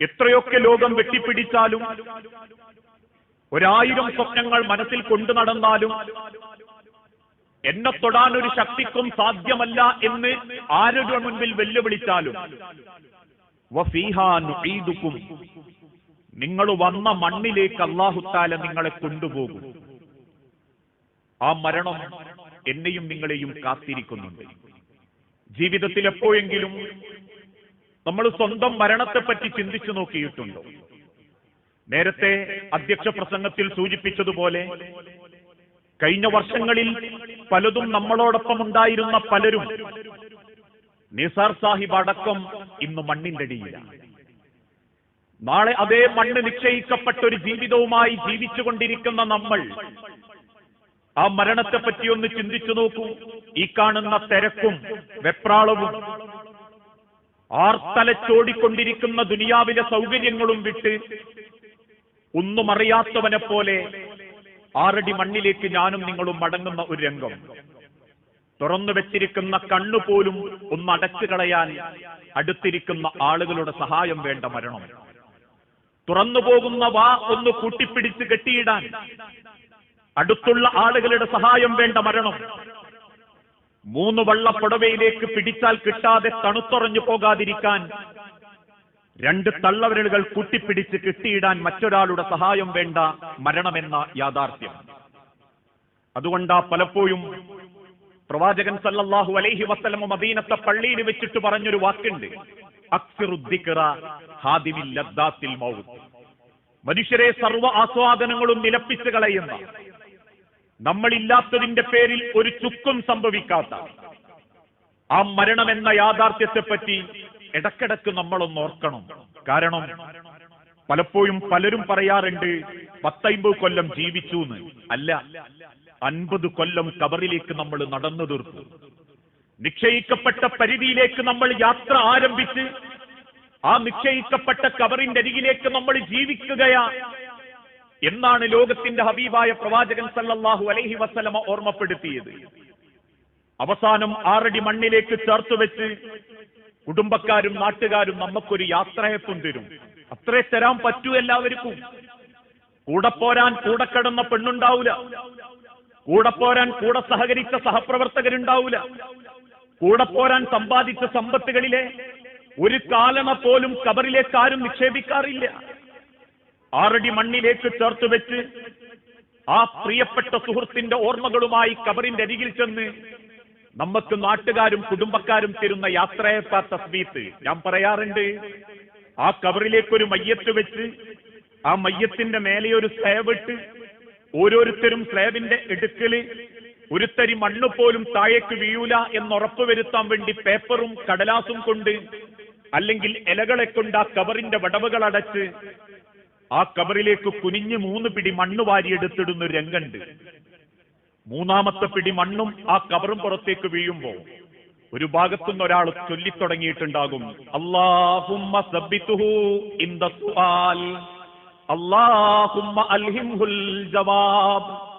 എത്രയൊക്കെ ലോകം വെട്ടിപ്പിടിച്ചാലും ഒരായിരം സ്വപ്നങ്ങൾ മനസ്സിൽ കൊണ്ടു നടന്നാലും എന്നെ തൊടാൻ ഒരു ശക്തിക്കും സാധ്യമല്ല എന്ന് ആരുടെ മുൻപിൽ വെല്ലുവിളിച്ചാലും നിങ്ങൾ വന്ന മണ്ണിലേക്ക് അള്ളാഹുത്താല നിങ്ങളെ കൊണ്ടുപോകും. ആ മരണം എന്നെയും നിങ്ങളെയും കാത്തിരിക്കുന്നുണ്ട്. ജീവിതത്തിൽ എപ്പോഴെങ്കിലും നമ്മൾ സ്വന്തം മരണത്തെപ്പറ്റി ചിന്തിച്ചു നോക്കിയിട്ടുണ്ടോ? നേരത്തെ അധ്യക്ഷ പ്രസംഗത്തിൽ സൂചിപ്പിച്ചതുപോലെ കഴിഞ്ഞ വർഷങ്ങളിൽ പലതും നമ്മളോടൊപ്പം ഉണ്ടായിരുന്ന പലരും നിസാർ സാഹിബ് അടക്കം ഇന്ന് മണ്ണിന്റെ അടിയിലാണ്. നാളെ അതേ മണ്ണ് നിശ്ചയിക്കപ്പെട്ട ഒരു ജീവിതവുമായി ജീവിച്ചുകൊണ്ടിരിക്കുന്ന നമ്മൾ ആ മരണത്തെപ്പറ്റി ഒന്ന് ചിന്തിച്ചു നോക്കൂ. ഈ കാണുന്ന തിരക്കും വെപ്രാളവും ആർത്തലച്ചോടിക്കൊണ്ടിരിക്കുന്ന ദുനിയാവിലെ സൗകര്യങ്ങളും വിട്ട് ഒന്നും അറിയാത്തവനെ പോലെ ആറടി മണ്ണിലേക്ക് ഞാനും നിങ്ങളും മടങ്ങുന്ന ഒരു രംഗം. തുറന്നു വെച്ചിരിക്കുന്ന കണ്ണുപോലും ഒന്ന് അടച്ചു കളയാൻ അടുത്തിരിക്കുന്ന ആളുകളുടെ സഹായം വേണ്ട മരണം. തുറന്നു പോകുന്ന വാ ഒന്ന് കൂട്ടിപ്പിടിച്ച് കെട്ടിയിടാൻ അടുത്തുള്ള ആളുകളുടെ സഹായം വേണ്ട മരണം. മൂന്ന് വള്ളപ്പുടവയിലേക്ക് പിടിച്ചാൽ കിട്ടാതെ തണുത്തുറഞ്ഞു പോകാതിരിക്കാൻ രണ്ട് തള്ളവരലുകൾ കൂട്ടിപ്പിടിച്ച് കിട്ടിയിടാൻ മറ്റൊരാളുടെ സഹായം വേണ്ട മരണമെന്ന യാഥാർത്ഥ്യം. അതുകൊണ്ടാ പലപ്പോഴും പ്രവാചകൻ സല്ലല്ലാഹു അലൈഹി വസ്ലമ മദീനത്തെ പള്ളിയിൽ വെച്ചിട്ട് പറഞ്ഞൊരു വാക്കുണ്ട്. മനുഷ്യരെ സർവ ആസ്വാദനങ്ങളും നിലപ്പിച്ചു കളയുന്ന നമ്മളില്ലാത്തതിന്റെ പേരിൽ ഒരു ചുക്കും സംഭവിക്കാത്ത ആ മരണമെന്ന യാഥാർത്ഥ്യത്തെപ്പറ്റി ഇടക്കിടക്ക് നമ്മളൊന്ന് ഓർക്കണം. കാരണം പലപ്പോഴും പലരും പറയാറുണ്ട് പത്തൈമ്പത് കൊല്ലം ജീവിച്ചു എന്ന് അല്ല അൻപത് കൊല്ലം കബറിലേക്ക് നമ്മൾ നടന്നു തീർത്തു. നിക്ഷയിക്കപ്പെട്ട പരിധിയിലേക്ക് നമ്മൾ യാത്ര ആരംഭിച്ച് ആ നിക്ഷയിക്കപ്പെട്ട കബറിന്റെ അരികിലേക്ക് നമ്മൾ ജീവിക്കുകയാ. എന്നാണ് ലോകത്തിന്റെ ഹബീബായ പ്രവാചകൻ സല്ലല്ലാഹു അലൈഹി വസല്ലമ ഓർമ്മപ്പെടുത്തിയത്. അവസാനം ആറടി മണ്ണിലേക്ക് ചേർത്ത് വെച്ച് കുടുംബക്കാരും നാട്ടുകാരും നമുക്കൊരു യാത്രയത്വം തരും. അത്രേ തരാൻ പറ്റൂ എല്ലാവർക്കും. കൂടെ പോരാൻ കൂടെ കിടന്ന പെണ്ണുണ്ടാവൂല. കൂടെ പോരാൻ കൂടെ സഹകരിച്ച സഹപ്രവർത്തകരുണ്ടാവൂല. കൂടെ പോരാൻ സമ്പാദിച്ച സമ്പത്തുകളിലെ ഒരു കാലണ പോലും കബറിലേക്കാരും നിക്ഷേപിക്കാറില്ല. ആറടി മണ്ണിലേക്ക് ചേർത്ത് വെച്ച് ആ പ്രിയപ്പെട്ട സുഹൃത്തിന്റെ ഓർമ്മകളുമായി കബറിന്റെ അരികിൽ ചെന്ന് നമുക്ക് നാട്ടുകാരും കുടുംബക്കാരും തരുന്ന യാത്രയപ്പാ തസ്ബീത്ത്. ഞാൻ പറയാറുണ്ട് ആ കബറിലേക്കൊരു മയ്യത്ത് വെച്ച് ആ മയ്യത്തിന്റെ മേലെ ഒരു സ്ലേവിട്ട് ഓരോരുത്തരും സ്ലേവിന്റെ എടുക്കൽ ഒരുത്തരി തരി മണ്ണ് പോലും താഴേക്ക് വീഴൂല എന്ന് ഉറപ്പുവരുത്താൻ വേണ്ടി പേപ്പറും കടലാസും കൊണ്ട് അല്ലെങ്കിൽ ഇലകളെ കൊണ്ട് ആ കബറിന്റെ വടവുകൾ അടച്ച് ആ കബറിലേക്ക് കുനിഞ്ഞ് മൂന്ന് പിടി മണ്ണ് വാരിയെടുത്തിടുന്ന ഒരു രംഗണ്ട്. മൂന്നാമത്തെ പിടി മണ്ണും ആ കബറും പുറത്തേക്ക് വീഴുമ്പോൾ ഒരു ഭാഗത്തുനിന്ന് ഒരാൾ ചൊല്ലിത്തുടങ്ങിയിട്ടുണ്ടാകും. അള്ളാഹുമ്മ ജവാബ്.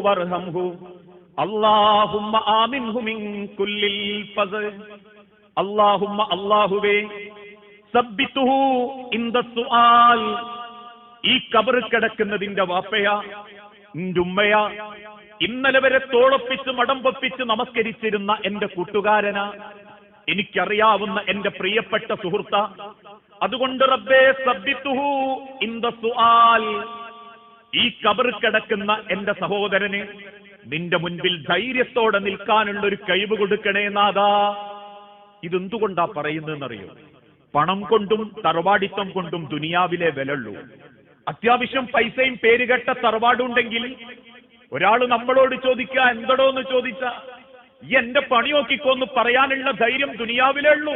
വർഹംഹു. കുല്ലിൽ ഫസ്. സുആൽ. ഈ കബർ കിടക്കുന്നതിന്റെ വാപ്പയാ ഉമ്മയ. ഇന്നലെ വരെ തോളൊപ്പിച്ച് മടം പൊപ്പിച്ച് നമസ്കരിച്ചിരുന്ന എന്റെ കൂട്ടുകാരന. എനിക്കറിയാവുന്ന എന്റെ പ്രിയപ്പെട്ട സുഹൃത്ത. അതുകൊണ്ട് റബ്ബേ സബ്ബിത്തുഹു ഇൻ സുആൽ. ഈ കബർ കിടക്കുന്ന എന്റെ സഹോദരന് നിന്റെ മുൻപിൽ ധൈര്യത്തോടെ നിൽക്കാനുള്ള ഒരു കഴിവ് കൊടുക്കണേ നാഥാ. ഇതെന്തുകൊണ്ടാ പറയുന്നതെന്നറിയോ? പണം കൊണ്ടും തറവാടിത്തം കൊണ്ടും ദുനിയാവിലെ വിലള്ളൂ അത്യാവശ്യം പൈസയും പേരുകെട്ട തറവാടുണ്ടെങ്കിൽ ഒരാൾ നമ്മളോട് ചോദിക്കുക എന്തടോ എന്ന് ചോദിച്ച? ഈ എന്റെ പണി നോക്കിക്കോന്ന് പറയാനുള്ള ധൈര്യം ദുനിയാവിലേ ഉള്ളൂ.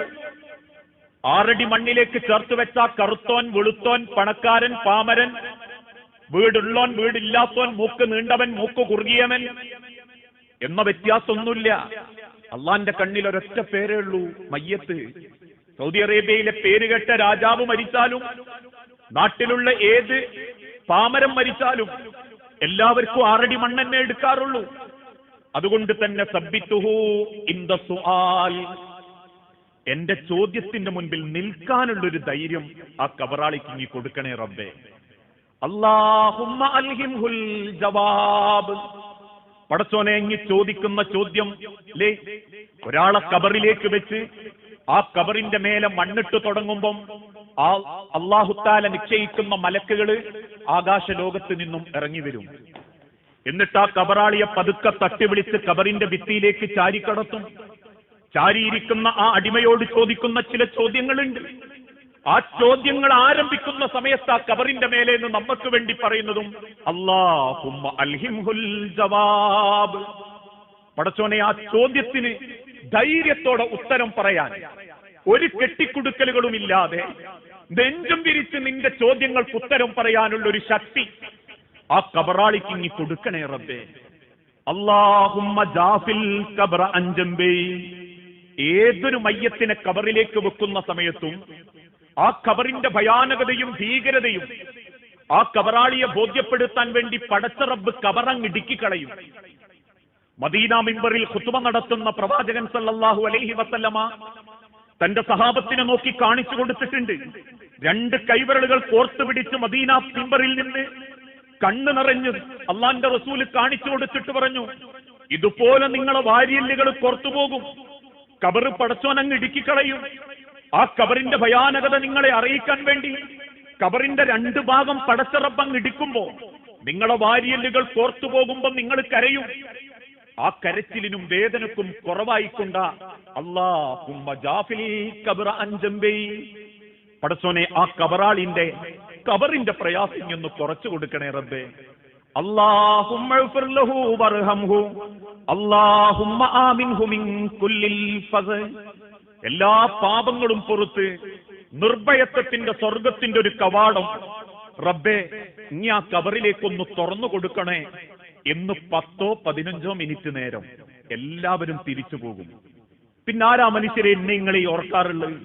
ആറടി മണ്ണിലേക്ക് ചേർത്ത് വെച്ച കറുത്തോൻ വെളുത്തോൻ പണക്കാരൻ പാമരൻ വീടുള്ളോൻ വീടില്ലാത്തോൻ മൂക്ക് നീണ്ടവൻ മൂക്ക് കുറുകിയവൻ. എന്ന വ്യത്യാസമൊന്നുമില്ല. അള്ളാന്റെ കണ്ണിൽ ഒരൊറ്റ പേരേ ഉള്ളൂ മയ്യത്ത്. സൗദി അറേബ്യയിലെ പേര് പേരുകെട്ട രാജാവ് മരിച്ചാലും നാട്ടിലുള്ള ഏത് പാമരം മരിച്ചാലും എല്ലാവർക്കും ആറടി മണ്ണെന്നെ എടുക്കാറുള്ളൂ. അതുകൊണ്ട് തന്നെ സബ്ബിത്തുഹു ഇന്ദ സുആൽ. എന്റെ ചോദ്യത്തിന്റെ മുൻപിൽ നിൽക്കാനുള്ളൊരു ധൈര്യം ആ കബറാളിക്ക് ഇങ്ങി കൊടുക്കണേ റബ്ബേ. അല്ലാഹുമ്മ അൽഹിംഹുൽ ജവാബ്. പടച്ചോനെ ഇങ്ങി ചോദിക്കുന്ന ചോദ്യം ലേ ഒരാളെ കബറിലേക്ക് വെച്ച് ആ കബറിന്റെ മേലെ മണ്ണിട്ട് തുടങ്ങുമ്പം ആ അള്ളാഹുത്താല നിശ്ചയിക്കുന്ന മലക്കുകൾ ആകാശ ലോകത്ത് നിന്നും ഇറങ്ങി വരും എന്നിട്ട് ആ കബറാളിയെ പതുക്കെ തട്ടി വിളിച്ച് കബറിന്റെ ഭിത്തിയിലേക്ക് ചാരിക്കടത്തും. ചാരിയിരിക്കുന്ന ആ അടിമയോട് ചോദിക്കുന്ന ചില ചോദ്യങ്ങളുണ്ട്. ആ ചോദ്യങ്ങൾ ആരംഭിക്കുന്ന സമയത്ത് ആ കബറിന്റെ മേലെ നിന്ന് നമുക്ക് വേണ്ടി പറയുന്നതും അല്ലാഹുമ്മ അൽഹിംഹുൽ ജവാബ്. പടച്ചോനെ ആ ചോദ്യത്തിന് ധൈര്യത്തോടെ ഉത്തരം പറയാൻ ഒരു കെട്ടിക്കുടുക്കലുകളും ഇല്ലാതെ നെഞ്ചും വിരിച്ച് നിന്റെ ചോദ്യങ്ങൾക്ക് ഉത്തരം പറയാനുള്ള ഒരു ശക്തി ആ കബറാളിക്ക് ഇനി കൊടുക്കണേ റബ്ബേ. അല്ലാഹുമ്മ ജാഫിൽ കബറ അഞ്ചമ്പേ ഏതൊരു മയ്യത്തിനെ കബറിലേക്ക് വെക്കുന്ന സമയത്തും ആ കബറിന്റെ ഭയാനകതയും ഭീകരതയും ആ കബറാളിയെ ബോധ്യപ്പെടുത്താൻ വേണ്ടി പടച്ച റബ്ബ് കബറങ് ഇടുക്കിക്കളയും മദീന മിമ്പറിൽ കുത്തുമ നടത്തുന്ന പ്രവാചകൻ സല്ലാഹു അലൈഹി വസല്ലമ തന്റെ സഹാബത്തിനെ നോക്കി കാണിച്ചു കൊടുത്തിട്ടുണ്ട്. രണ്ട് കൈവിരലുകൾ കോർത്തു പിടിച്ച് മദീന മിമ്പറിൽ നിന്ന് കണ്ണ് നിറഞ്ഞ് അള്ളാന്റെ റസൂൽ കാണിച്ചു കൊടുത്തിട്ട് പറഞ്ഞു ഇതുപോലെ നിങ്ങളെ വാരിയല്ലുകൾ കോർത്തുപോകും കബറ് പടച്ചോനങ്ങ് ഇടുക്കിക്കളയും ആ കബറിന്റെ ഭയാനകത നിങ്ങളെ അറിയിക്കാൻ വേണ്ടി കബറിന്റെ രണ്ട് ഭാഗം പടച്ചിറപ്പങ്ങ് ഇടിക്കുമ്പോ നിങ്ങളെ വാരിയല്ലുകൾ കോർത്തു പോകുമ്പോ നിങ്ങൾ കരയും. ആ കരച്ചിലിനും വേദനക്കും കുറവായിക്കൊണ്ട അള്ളാഹുബൈ പടസോനെ ആ കബറാളിന്റെ കബറിന്റെ പ്രയാസം ഒന്ന് കുറച്ചു കൊടുക്കണേ റബ്ബേ. അള്ളാഹുമ്മ ആമിൻഹു മിൻ കുല്ലിൽ ഫസ്. എല്ലാ പാപങ്ങളും പുറത്ത് നിർഭയത്വത്തിന്റെ സ്വർഗത്തിന്റെ ഒരു കവാടം. റബ്ബെ നീ ആ കവറിലേക്കൊന്ന് തുറന്നു കൊടുക്കണേ എന്ന് പത്തോ പതിനഞ്ചോ മിനിറ്റ് നേരം എല്ലാവരും തിരിച്ചു പോകും. പിന്നെ ആരാ മനുഷ്യരെ എന്നെ നിങ്ങൾ ഈ ഓർക്കാറുള്ളത്?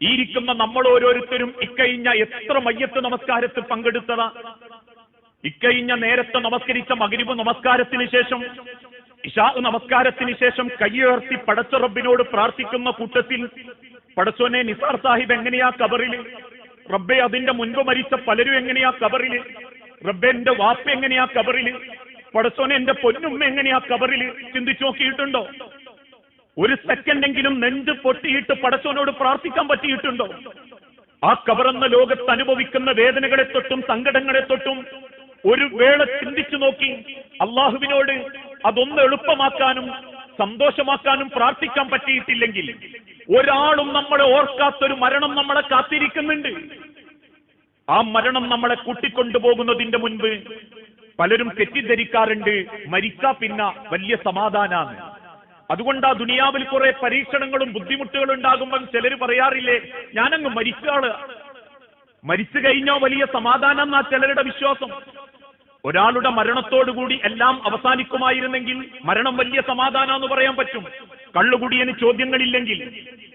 ഈ ഇരിക്കുന്ന നമ്മൾ ഓരോരുത്തരും ഇക്കഴിഞ്ഞ എത്ര മയ്യത്ത് നമസ്കാരത്തിൽ പങ്കെടുത്തതാ? ഇക്കഴിഞ്ഞ നേരത്തെ നമസ്കരിച്ച മകരിവ് നമസ്കാരത്തിന് ശേഷം ഇഷാ നമസ്കാരത്തിന് ശേഷം കൈയുയർത്തി പടച്ച റബ്ബിനോട് പ്രാർത്ഥിക്കുന്ന കൂട്ടത്തിൽ പടച്ചോനെ നിസാർ സാഹിബ് എങ്ങനെയാ കബറിൽ റബ്ബെ അതിന്റെ മുൻപ് മരിച്ച പലരും എങ്ങനെയാ കബറിൽ റബ്ബെ എന്റെ വാപ്പ എങ്ങനെയാ കബറിൽ പടച്ചോനെ എന്റെ പൊന്നുമ്മ എങ്ങനെയാ കബറിൽ ചിന്തിച്ചു നോക്കിയിട്ടുണ്ടോ? ഒരു സെക്കൻഡെങ്കിലും നെഞ്ച് പൊട്ടിയിട്ട് പടച്ചോനോട് പ്രാർത്ഥിക്കാൻ പറ്റിയിട്ടുണ്ടോ? ആ കബറെന്ന ലോകത്ത് അനുഭവിക്കുന്ന വേദനകളെ തൊട്ടും സങ്കടങ്ങളെ തൊട്ടും ഒരു വേള ചിന്തിച്ചു നോക്കി. അള്ളാഹുവിനോട് അതൊന്ന് എളുപ്പമാക്കാനും സന്തോഷമാക്കാനും പ്രാർത്ഥിക്കാൻ പറ്റിയിട്ടില്ലെങ്കിൽ ഒരാളും നമ്മളെ ഓർക്കാത്തൊരു മരണം നമ്മളെ കാത്തിരിക്കുന്നുണ്ട്. ആ മരണം നമ്മളെ കൂട്ടിക്കൊണ്ടുപോകുന്നതിന്റെ മുൻപ് പലരും തെറ്റിദ്ധരിക്കാറുണ്ട്. മരിക്കാ പിന്ന വലിയ സമാധാനാണ്. അതുകൊണ്ട് ആ ദുനിയാവിൽ കുറെ പരീക്ഷണങ്ങളും ബുദ്ധിമുട്ടുകളും ഉണ്ടാകുമ്പോൾ ചിലർ പറയാറില്ലേ ഞാനങ്ങ് മരിക്കാൾ മരിച്ചു കഴിഞ്ഞോ വലിയ സമാധാനം എന്നാ ചിലരുടെ വിശ്വാസം. ഒരാളുടെ മരണത്തോടുകൂടി എല്ലാം അവസാനിക്കുമായിരുന്നെങ്കിൽ മരണം വലിയ സമാധാനം എന്ന് പറയാൻ പറ്റും. കള്ളുകുടിയന് ചോദ്യങ്ങളില്ലെങ്കിൽ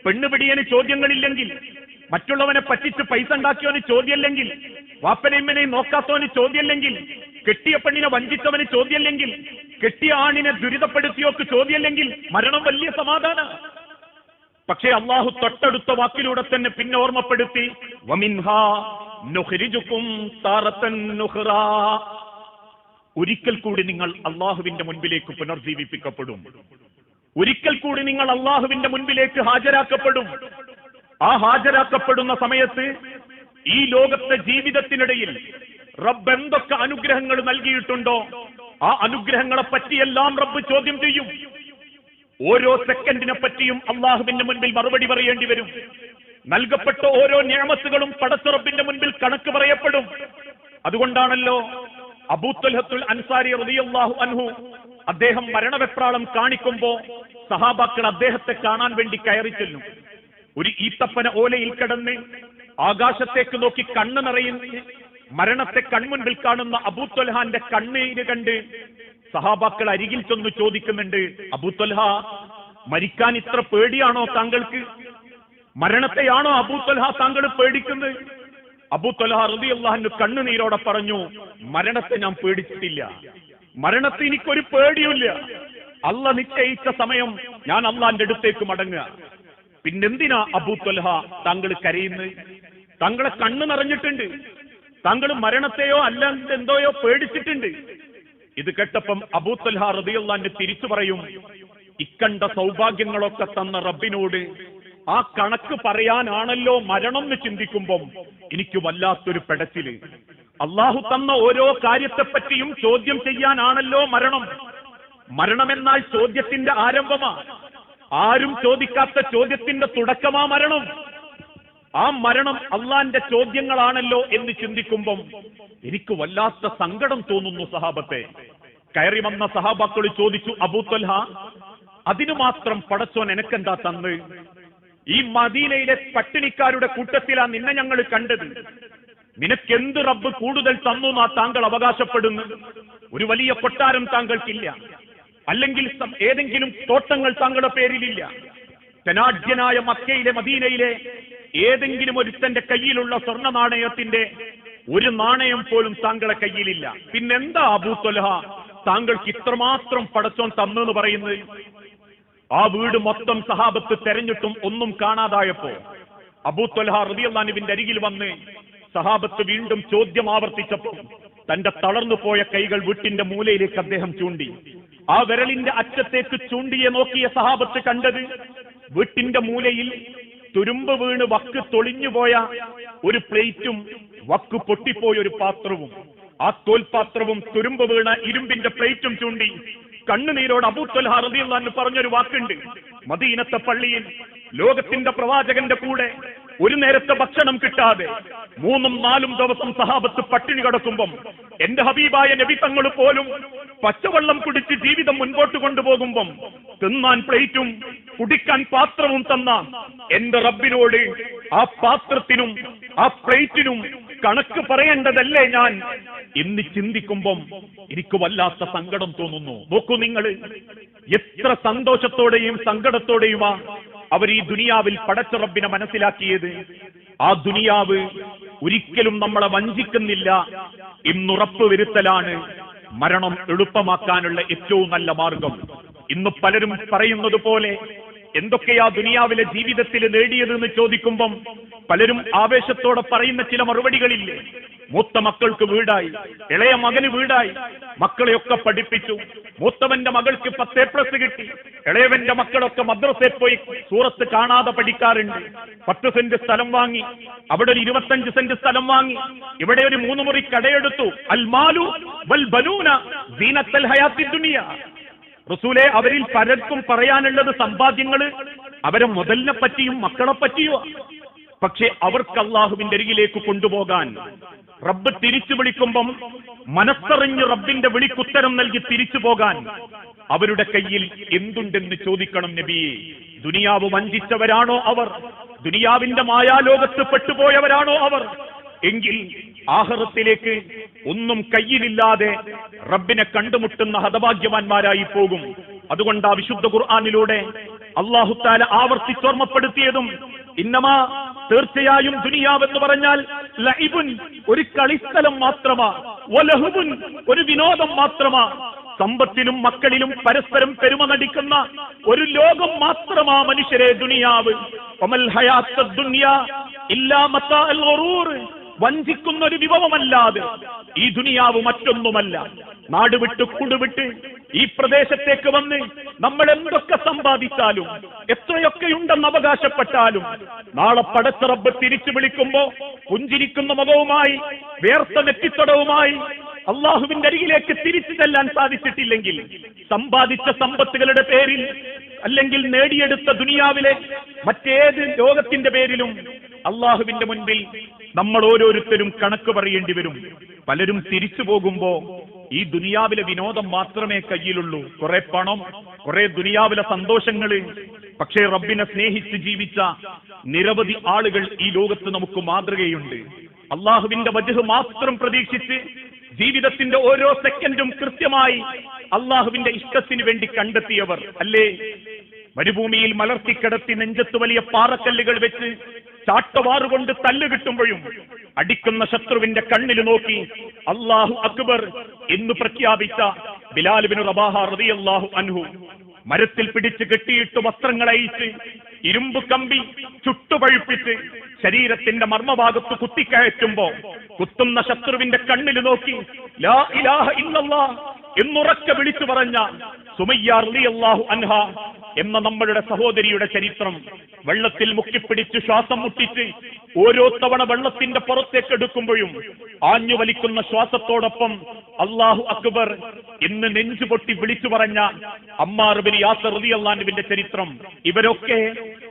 പെണ്ണുപിടിയന് ചോദ്യങ്ങളില്ലെങ്കിൽ മറ്റുള്ളവനെ പറ്റിച്ച് പൈസ ഉണ്ടാക്കിയവന് ചോദ്യമില്ലെങ്കിൽ വാപ്പനയമ്മനെയും നോക്കാത്തവന് ചോദ്യമില്ലെങ്കിൽ കെട്ടിയ പെണ്ണിനെ വഞ്ചിച്ചവന് ചോദ്യമില്ലെങ്കിൽ കെട്ടിയ ആണിനെ ദുരിതപ്പെടുത്തിയോക്ക് ചോദ്യമില്ലെങ്കിൽ മരണം വലിയ സമാധാന. പക്ഷേ അള്ളാഹു തൊട്ടടുത്ത വാക്കിലൂടെ തന്നെ പിന്നെ ഓർമ്മപ്പെടുത്തി വമിൻഹാ നുഹരിജുക്കും താറത്തൻ നുഹ്റാ ഒരിക്കൽ കൂടി നിങ്ങൾ അള്ളാഹുവിന്റെ മുൻപിലേക്ക് പുനർജീവിപ്പിക്കപ്പെടും. ഒരിക്കൽ കൂടി നിങ്ങൾ അള്ളാഹുവിന്റെ മുൻപിലേക്ക് ഹാജരാക്കപ്പെടും. ആ ഹാജരാക്കപ്പെടുന്ന സമയത്ത് ഈ ലോകത്തെ ജീവിതത്തിനിടയിൽ റബ്ബ് എന്തൊക്കെ അനുഗ്രഹങ്ങൾ നൽകിയിട്ടുണ്ടോ ആ അനുഗ്രഹങ്ങളെ പറ്റിയെല്ലാം റബ്ബ് ചോദ്യം ചെയ്യും. ഓരോ സെക്കൻഡിനെ പറ്റിയും അള്ളാഹുവിന്റെ മുൻപിൽ മറുപടി പറയേണ്ടി വരും. നൽകപ്പെട്ട ഓരോ ഞാമത്തുകളും പടച്ചുറപ്പിന്റെ മുൻപിൽ കണക്ക് പറയപ്പെടും. അതുകൊണ്ടാണല്ലോ അബൂത്തൽഹത്തുൽ അൻസാരി റളിയല്ലാഹു അൻഹു അദ്ദേഹം മരണവെപ്രാളം കാണിക്കുമ്പോ സഹാബാക്കൾ അദ്ദേഹത്തെ കാണാൻ വേണ്ടി കയറി ചെല്ലും. ഒരു ഈത്തപ്പന ഓലയിൽ കിടന്ന് ആകാശത്തേക്ക് നോക്കി കണ്ണ് നിറയുന്ന. മരണത്തെ കൺമുൻപിൽ കാണുന്ന അബൂത്തൊൽഹാന്റെ കണ്ണീര് കണ്ട് സഹാബാക്കൾ അരികിൽ ചെന്ന് ചോദിക്കുന്നുണ്ട് അബൂത്തൊൽഹ മരിക്കാൻ ഇത്ര പേടിയാണോ താങ്കൾക്ക്? മരണത്തെയാണോ അബൂത്തൊൽഹ താങ്കൾ പേടിക്കുന്നത്? അബൂത്തൊൽഹ റബി അള്ളാഹു കണ്ണുനീരോടെ പറഞ്ഞു മരണത്തെ ഞാൻ പേടിച്ചിട്ടില്ല. മരണത്തെ എനിക്കൊരു പേടിയുമില്ല. അല്ല നിശ്ചയിച്ച സമയം ഞാൻ അള്ളാന്റെ അടുത്തേക്ക് മടങ്ങുക. പിന്നെന്തിനാ അബൂ തൊലഹ താങ്കൾ കരയുന്നത്? താങ്കളെ കണ്ണു നിറഞ്ഞിട്ടുണ്ട്. താങ്കൾ മരണത്തെയോ അല്ലാണ്ട് എന്തോയോ പേടിച്ചിട്ടുണ്ട്. ഇത് കേട്ടപ്പം അബൂ റബിയുള്ളാന്റെ തിരിച്ചു പറയും ഇക്കണ്ട സൗഭാഗ്യങ്ങളൊക്കെ തന്ന റബ്ബിനോട് ആ കണക്ക് പറയാനാണല്ലോ മരണം എന്ന് ചിന്തിക്കുമ്പം എനിക്ക് വല്ലാത്തൊരു പെടച്ചിൽ. അള്ളാഹു തന്ന ഓരോ കാര്യത്തെപ്പറ്റിയും ചോദ്യം ചെയ്യാനാണല്ലോ മരണം. മരണമെന്നാൽ ചോദ്യത്തിന്റെ ആരംഭമാ. ആരും ചോദിക്കാത്ത ചോദ്യത്തിന്റെ തുടക്കമാ മരണം. ആ മരണം അള്ളാന്റെ ചോദ്യങ്ങളാണല്ലോ എന്ന് ചിന്തിക്കുമ്പം എനിക്ക് വല്ലാത്ത സങ്കടം തോന്നുന്നു സഹാബത്തെ. കയറി വന്ന സഹാബാക്കൾ ചോദിച്ചു അബൂത്തൽഹ അതിനു മാത്രം പടച്ചോൻ എനക്കെന്താ തന്ന്? ഈ മദീനയിലെ പട്ടിണിക്കാരുടെ കൂട്ടത്തിലാ നിന്നെ ഞങ്ങൾ കണ്ടത്. നിനക്കെന്ത് റബ്ബ് കൂടുതൽ തന്നു എന്നാ താങ്കൾ അവകാശപ്പെടുന്നു ഒരു വലിയ കൊട്ടാരം താങ്കൾക്കില്ല. അല്ലെങ്കിൽ ഏതെങ്കിലും തോട്ടങ്ങൾ താങ്കളുടെ പേരിലില്ല. ധനാഢ്യനായ മക്കയിലെ മദീനയിലെ ഏതെങ്കിലും ഒരുത്തന്റെ കയ്യിലുള്ള സ്വർണ നാണയത്തിന്റെ ഒരു നാണയം പോലും താങ്കളെ കയ്യിലില്ല. പിന്നെന്താ അബൂത്തൊലഹ താങ്കൾക്ക് ഇത്രമാത്രം പടച്ചോൻ തന്നെന്ന് പറയുന്നത്? ആ വീട് മൊത്തം സഹാബത്ത് തെരഞ്ഞിട്ടും ഒന്നും കാണാതായപ്പോ അബൂ തൊലഹ റബിയല്ലാനുവിന്റെ അരികിൽ വന്ന് സഹാബത്ത് വീണ്ടും ചോദ്യം ആവർത്തിച്ചപ്പോൾ തന്റെ തളർന്നു പോയ കൈകൾ വീട്ടിന്റെ മൂലയിലേക്ക് അദ്ദേഹം ചൂണ്ടി. ആ വിരലിന്റെ അറ്റത്തേക്ക് ചൂണ്ടിയെ നോക്കിയ സഹാബത്ത് കണ്ടത് വീട്ടിന്റെ മൂലയിൽ തുരുമ്പ് വീണ് വക്ക് തൊളിഞ്ഞുപോയ ഒരു പ്ലേറ്റും വക്ക് പൊട്ടിപ്പോയ ഒരു പാത്രവും ആ തോൽപാത്രവും തുരുമ്പ് വീണ ഇരുമ്പിന്റെ പ്ലേറ്റും ചൂണ്ടി കണ്ണുനീരോട് അബൂത്തൊൽഹ റബിയുള്ള പറഞ്ഞൊരു വാക്കുണ്ട്. മദീനത്തെ പള്ളിയിൽ ലോകത്തിന്റെ പ്രവാചകന്റെ കൂടെ ഒരു നേരത്തെ ഭക്ഷണം കിട്ടാതെ മൂന്നും നാലും ദിവസം സഹാബത്ത് പട്ടിണി കിടക്കുമ്പം എന്റെ ഹബീബായ നബി തങ്ങൾ പോലും പച്ചവെള്ളം കുടിച്ച് ജീവിതം മുൻപോട്ട് കൊണ്ടുപോകുമ്പം തിന്നാൻ പ്ലേറ്റും കുടിക്കാൻ പാത്രവും തന്ന എന്റെ റബ്ബിനോട് ആ പാത്രത്തിനും ആ പ്ലേറ്റിനും കണക്ക് പറയേണ്ടതല്ലേ ഞാൻ? എന്ന് ചിന്തിക്കുമ്പം എനിക്ക് വല്ലാത്ത സങ്കടം തോന്നുന്നു. നോക്കൂ നിങ്ങൾ എത്ര സന്തോഷത്തോടെയും സങ്കടത്തോടെയുമാ അവർ ഈ ദുനിയാവിൽ പടച്ച റബ്ബിനെ മനസ്സിലാക്കിയത്. ആ ദുനിയാവ് ഒരിക്കലും നമ്മളെ വഞ്ചിക്കുന്നില്ല എന്നുറപ്പ് വരുത്തലാണ് മരണം എളുപ്പമാക്കാനുള്ള ഏറ്റവും നല്ല മാർഗം. ഇന്ന് പലരും പറയുന്നത് പോലെ എന്തൊക്കെയാ ദുനിയാവിലെ ജീവിതത്തിൽ നേടിയതെന്ന് ചോദിക്കുമ്പം പലരും ആവേശത്തോടെ പറയുന്ന ചില മറുപടികളില്ലേ? മൂത്ത മക്കൾക്ക് വീടായി ഇളയ മകന് വീടായി മക്കളെയൊക്കെ പഠിപ്പിച്ചു. മൂത്തവന്റെ മകൾക്ക് പത്ത് പ്ലസ് കിട്ടി. ഇളയവന്റെ മക്കളൊക്കെ മദ്രസയിൽ പോയി സൂറത്ത് കാണാതെ പഠിക്കാറുണ്ട്. പത്ത് സെന്റ് സ്ഥലം വാങ്ങി അവിടെ ഒരു ഇരുപത്തഞ്ച് സെന്റ് സ്ഥലം വാങ്ങി. ഇവിടെ ഒരു മൂന്ന് മുറി കടയെടുത്തു. അൽമാലു വൽ ബനൂന ദീനത്തൽ ഹയാത്തി ദുനിയ. റസൂലെ അവരിൽ പലർക്കും പറയാനുള്ളത് സമ്പാദ്യങ്ങൾ അവരെ മുതലിനെ പറ്റിയും മക്കളെ പറ്റിയോ പക്ഷെ അവർക്ക് അള്ളാഹുവിന്റെ അരികിലേക്ക് കൊണ്ടുപോകാൻ റബ്ബ് തിരിച്ചു വിളിക്കുമ്പം മനസ്സറിഞ്ഞ് റബ്ബിന്റെ വിളിക്കുത്തരം നൽകി തിരിച്ചു പോകാൻ അവരുടെ കയ്യിൽ എന്തുണ്ടെന്ന് ചോദിക്കണം നബിയെ ദുനിയാവ് വഞ്ചിച്ചവരാണോ അവർ? ദുനിയാവിന്റെ മായാലോകത്ത് പെട്ടുപോയവരാണോ അവർ? എങ്കിൽ ആഹ്റത്തിലേക്ക് ഒന്നും കയ്യിലില്ലാതെ റബ്ബിനെ കണ്ടുമുട്ടുന്ന ഹതഭാഗ്യവാന്മാരായി പോകും. അതുകൊണ്ട് ആ വിശുദ്ധ ഖുർആാനിലൂടെ അള്ളാഹുത്താല ആവർത്തിച്ചോർമ്മപ്പെടുത്തിയതും ഇന്നമാ തീർച്ചയായും ദുനിയാവെന്ന് പറഞ്ഞാൽ ലൈബുൻ ഒരു കളിസ്ഥലം മാത്രമാ ഒലഹുബുൻ ഒരു വിനോദം മാത്രമാ. സമ്പത്തിലും മക്കളിലും പരസ്പരം പെരുമ നടിക്കുന്ന ഒരു ലോകം മാത്രമാ മനുഷ്യരെ ദുനിയാവ്. ഒമൽ ഹയാത്ത ദുനിയ ഇല്ലാ മത്താ വഞ്ചിക്കുന്ന ഒരു വിഭവമല്ലാതെ ഈ ദുനിയാവ് മറ്റൊന്നുമല്ല. നാട് വിട്ട് കൂടുവിട്ട് ഈ പ്രദേശത്തേക്ക് വന്ന് നമ്മൾ എന്തൊക്കെ സമ്പാദിച്ചാലും എത്രയൊക്കെ ഉണ്ടെന്ന് അവകാശപ്പെട്ടാലും നാളെ പടച്ചറബ് തിരിച്ചു വിളിക്കുമ്പോ പുഞ്ചിരിക്കുന്ന മുഖവുമായി വേർത്ത നെറ്റിത്തടവുമായി അള്ളാഹുവിന്റെ അരികിലേക്ക് തിരിച്ചു ചെല്ലാൻ സാധിച്ചിട്ടില്ലെങ്കിൽ സമ്പാദിച്ച സമ്പത്തുകളുടെ പേരിൽ അല്ലെങ്കിൽ നേടിയെടുത്ത ദുനിയാവിലെ മറ്റേത് ലോകത്തിന്റെ പേരിലും അള്ളാഹുവിന്റെ മുൻപിൽ നമ്മൾ ഓരോരുത്തരും കണക്ക് പറയേണ്ടി വരും. പലരും തിരിച്ചു പോകുമ്പോ ഈ ദുനിയാവിലെ വിനോദം മാത്രമേ കയ്യിലുള്ളൂ. കുറെ പണം കുറെ ദുനിയാവിലെ സന്തോഷങ്ങൾ. പക്ഷേ റബ്ബിനെ സ്നേഹിച്ച് ജീവിച്ച നിരവധി ആളുകൾ ഈ ലോകത്ത് നമുക്ക് മാതൃകയുണ്ട്. അള്ളാഹുവിന്റെ വജഹ് മാത്രം പ്രതീക്ഷിച്ച് ജീവിതത്തിന്റെ ഓരോ സെക്കൻഡും കൃത്യമായി അള്ളാഹുവിന്റെ ഇഷ്ടത്തിന് വേണ്ടി കണ്ടെത്തിയവർ. അല്ലേ? മരുഭൂമിയിൽ മലർത്തിക്കിടത്തി നെഞ്ചത്ത് വലിയ പാറക്കല്ലുകൾ വെച്ച് ചാട്ടവാറുകൊണ്ട് തല്ല് കിട്ടുമ്പോഴും അടിക്കുന്ന ശത്രുവിന്റെ കണ്ണിൽ നോക്കി അള്ളാഹു അക്ബർ എന്ന് പ്രഖ്യാപിച്ച ബിലാലുബിന് റബാഹ റളിയല്ലാഹു അൻഹു മരത്തിൽ പിടിച്ച് കെട്ടിയിട്ട് വസ്ത്രങ്ങളയച്ച് ഇരുമ്പ് കമ്പി ചുട്ടുപഴുപ്പിച്ച് ശരീരത്തിന്റെ മർമ്മഭാഗത്ത് കുത്തിക്കയറ്റുമ്പോ കുത്തുന്ന ശത്രുവിന്റെ കണ്ണിൽ നോക്കി ലാ ഇലാഹ ഇല്ലല്ലാ എന്നുറക്കെ വിളിച്ചു പറഞ്ഞ സുമയ്യ റളിയല്ലാഹു അൻഹ എന്ന നമ്മളുടെ സഹോദരിയുടെ ചരിത്രം വെള്ളത്തിൽ മുക്കിപ്പിടിച്ച് ശ്വാസം മുട്ടിച്ച് ഓരോ തവണ വെള്ളത്തിന്റെ പുറത്തേക്ക് എടുക്കുമ്പോഴും ആഞ്ഞു വലിക്കുന്ന ശ്വാസത്തോടൊപ്പം അള്ളാഹു അക്ബർ ഇന്ന് നെഞ്ചു പൊട്ടി വിളിച്ചു പറഞ്ഞ അമ്മാറുബിൻ യാസർ റളിയല്ലാഹുവിന്റെ ചരിത്രം. ഇവരൊക്കെ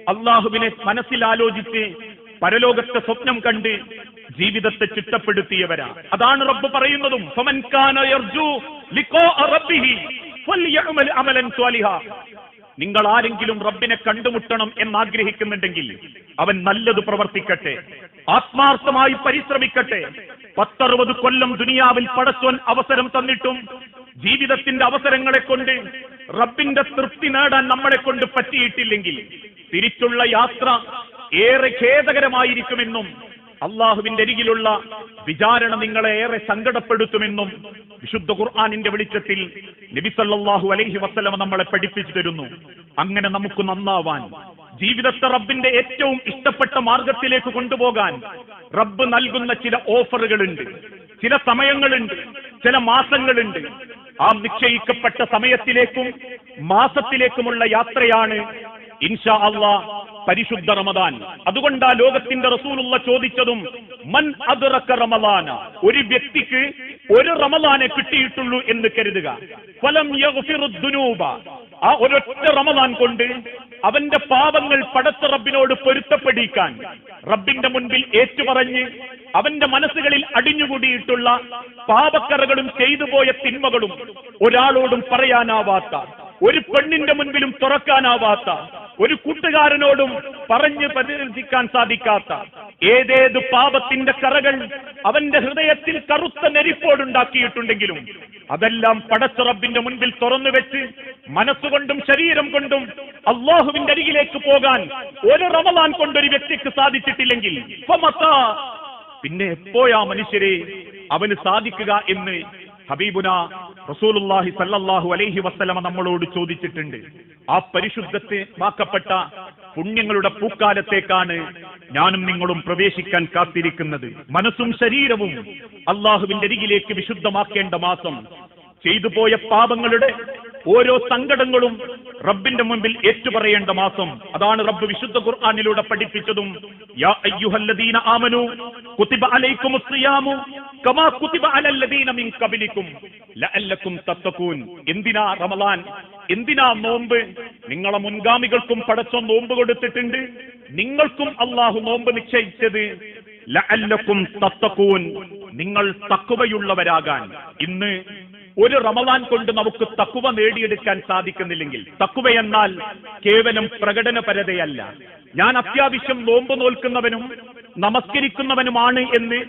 അള്ളാഹുവിനെ മനസ്സിലാലോചിച്ച് പരലോകത്തെ സ്വപ്നം കണ്ട് ജീവിതത്തെ ചിട്ടപ്പെടുത്തിയവരാ. അതാണ് റബ്ബ് പറയുന്നതും നിങ്ങൾ ആരെങ്കിലും റബ്ബിനെ കണ്ടുമുട്ടണം എന്ന് ആഗ്രഹിക്കുന്നുണ്ടെങ്കിൽ അവൻ നല്ലത് പ്രവർത്തിക്കട്ടെ ആത്മാർത്ഥമായി പരിശ്രമിക്കട്ടെ. പത്തറുപത് കൊല്ലം ദുനിയാവിൽ പടച്ചോൻ അവസരം തന്നിട്ടും ജീവിതത്തിന്റെ അവസരങ്ങളെ കൊണ്ട് റബ്ബിന്റെ തൃപ്തി നേടാൻ നമ്മളെ കൊണ്ട് പറ്റിയിട്ടില്ലെങ്കിൽ തിരിച്ചുള്ള യാത്ര ഏറെ ഖേദകരമായിരിക്കുമെന്നും അള്ളാഹുവിന്റെ അരികിലുള്ള വിചാരണ നിങ്ങളെ ഏറെ സങ്കടപ്പെടുത്തുമെന്നും വിശുദ്ധ ഖുർആാനിന്റെ വെളിച്ചത്തിൽ നബിസല്ലാഹു അലൈഹി വസ്ലമ നമ്മളെ പഠിപ്പിച്ചു തരുന്നു. അങ്ങനെ നമുക്ക് നന്നാവാൻ ജീവിതത്തെ റബ്ബിന്റെ ഏറ്റവും ഇഷ്ടപ്പെട്ട മാർഗത്തിലേക്ക് കൊണ്ടുപോകാൻ റബ്ബ് നൽകുന്ന ചില ഓഫറുകളുണ്ട് ചില സമയങ്ങളുണ്ട് ചില മാസങ്ങളുണ്ട്. ആ നിശ്ചയിക്കപ്പെട്ട സമയത്തിലേക്കും മാസത്തിലേക്കുമുള്ള യാത്രയാണ് ഇൻഷാ അള്ളാ പരിശുദ്ധ റമദാൻ. അതുകൊണ്ടാ ലോകത്തിന്റെ റസൂലുള്ള ചോദിച്ചതും മൻ അദ്റക റമദാന? ഒരു വ്യക്തിക്ക് ഒരു റമദാനെ കിട്ടിയിട്ടുള്ളൂ എന്ന് കരുതുക. ഫലം ആ ഒരൊറ്റ റമദാൻ കൊണ്ട് അവന്റെ പാപങ്ങൾ പടത്ത റബ്ബിനോട് പൊരുത്തപ്പെടിക്കാൻ റബ്ബിന്റെ മുൻപിൽ ഏറ്റുപറഞ്ഞ് അവന്റെ മനസ്സുകളിൽ അടിഞ്ഞുകൂടിയിട്ടുള്ള പാപക്കറകളും ചെയ്തുപോയ തിന്മകളും ഒരാളോടും പറയാനാവാത്ത ഒരു പെണ്ണിന്റെ മുൻപിലും തുറക്കാനാവാത്ത ഒരു കൂട്ടുകാരനോടും പറഞ്ഞു പരിഹരിക്കാൻ സാധിക്കാത്ത ഏതേത് പാപത്തിന്റെ കറകൾ അവന്റെ ഹൃദയത്തിൽ കറുത്ത നെരിപ്പോടുണ്ടാക്കിയിട്ടുണ്ടെങ്കിലും അതെല്ലാം പടച്ചുറബിന്റെ മുൻപിൽ തുറന്നു വെച്ച് മനസ്സുകൊണ്ടും ശരീരം കൊണ്ടും അള്ളാഹുവിന്റെ അരികിലേക്ക് പോകാൻ ഒരു റമലാൻ കൊണ്ടൊരു വ്യക്തിക്ക് സാധിച്ചിട്ടില്ലെങ്കിൽ പിന്നെ എപ്പോഴാ മനുഷ്യരെ അവന് സാധിക്കുക എന്ന് ഹബീബുന റസൂലുല്ലാഹി സല്ലല്ലാഹു അലൈഹി വസല്ലമ നമ്മളോട് ചോദിച്ചിട്ടുണ്ട്. ആ പരിശുദ്ധത്തെ വാക്കപ്പെട്ട പുണ്യങ്ങളുടെ പൂക്കാലത്തേക്കാണ് ഞാനും നിങ്ങളും പ്രവേശിക്കാൻ കാത്തിരിക്കുന്നത്. മനസ്സും ശരീരവും അള്ളാഹുവിന്റെ അരികിലേക്ക് വിശുദ്ധമാക്കേണ്ട മാസം. ചെയ്തു പോയ പാപങ്ങളുടെ ഓരോ സങ്കടങ്ങളും റബ്ബിന്റെ മുമ്പിൽ ഏറ്റുപറയേണ്ട മാസം. അതാണ് റബ്ബ് വിശുദ്ധ ഖുർആാനിലൂടെ പഠിപ്പിച്ചതും യാ അയ്യുഹല്ലദീന ആമനു കുതിബ അലൈക്കും അലല്ലദീന മിൻ ലഅല്ലക്കും തത്തഖൂൻ. എന്തിനാ റമളാൻ എന്തിനാ നോമ്പ്? നിങ്ങളെ മുൻഗാമികൾക്കും പടച്ചോ നോമ്പ് കൊടുത്തിട്ടുണ്ട്. നിങ്ങൾക്കും അള്ളാഹു നോമ്പ് നിശ്ചയിച്ചത് ലഅല്ലക്കും തത്തക്കൂൻ നിങ്ങൾ തക്കുവയുള്ളവരാകാൻ ഇന്ന് ഒരു റമദാൻ കൊണ്ട് നമുക്ക് തക്കുവ നേടിയെടുക്കാൻ സാധിക്കുന്നില്ലെങ്കിൽ തക്കുവ എന്നാൽ കേവലം പ്രകടനപരതയല്ല. ഞാൻ അത്യാവശ്യം നോമ്പ് നോൽക്കുന്നവനും നമസ്കരിക്കുന്നവനുമാണ് എന്ന്